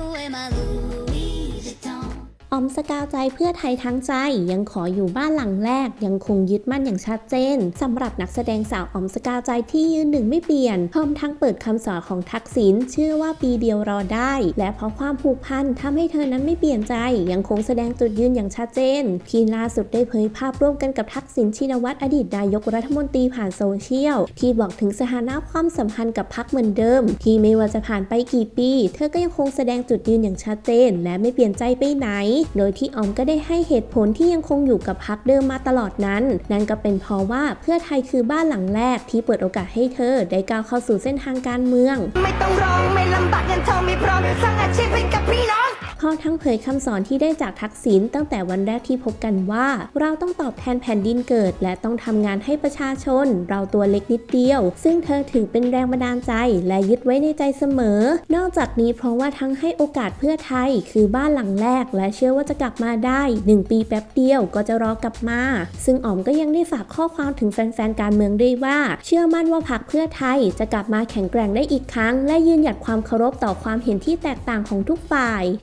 poema luz. ออมสกาวใจเพื่อไทยทั้งใจ ยังขออยู่บ้านหลังแรก ยังคงยึดมั่นอย่างชัดเจนสำหรับนักแสดงสาวออมสกาวใจที่ยืนหนึ่งไม่เปลี่ยนพร้อมทั้งเปิดคำสอนของทักษิณเชื่อว่าปีเดียวรอได้ และเพราะความผูกพันทำให้เธอนั้นไม่เปลี่ยนใจ ยังคงแสดงจุดยืนอย่างชัดเจน ที่ล่าสุดได้เผยภาพร่วมกันกับทักษิณชินวัตรอดีตนายกรัฐมนตรีผ่านโซเชียล ที่บอกถึงสถานะความสัมพันธ์กับพักเหมือนเดิม ที่ไม่ว่าจะผ่านไปกี่ปี เธอก็ยังคงแสดงจุดยืนอย่างชัดเจน และไม่เปลี่ยนใจไปไหนโดยที่ออมก็ได้ให้เหตุผลที่ยังคงอยู่กับพักเดิมมาตลอดนั้น นั่นก็เป็นเพราะว่าเพื่อไทยคือบ้านหลังแรกที่เปิดโอกาสให้เธอได้ก้าวเข้าสู่เส้นทางการเมือง ไม่ต้องร้องไม่ลำบากเงินทองมีพร้อมสร้างอาชีพให้กับพี่น้อง พร้อมทั้งเผยคำสอนที่ได้จากทักษิณตั้งแต่วันแรกที่พบกันว่า เราต้องตอบแทนแผ่นดินเกิด และต้องทำงานให้ประชาชน เราตัวเล็กนิดเดียว ซึ่งเธอถือเป็นแรงบันดาลใจ และยึดไว้ในใจเสมอ นอกจากนี้เพราะว่าทั้งให้โอกาสเพื่อไทย คือบ้านหลังแรก และเชื่อว่าจะกลับมาได้ 1 ปีแป๊บเดียวก็จะรอกลับมา ซึ่งอ๋อมก็ยังได้ฝากข้อความถึงแฟนๆการเมืองด้วยว่า เชื่อมั่นว่าพรรคเพื่อไทยจะกลับมาแข็งแกร่งได้อีกครั้ง และยืนหยัดความเคารพต่อความเห็นที่แตกต่างของทุกฝ่าย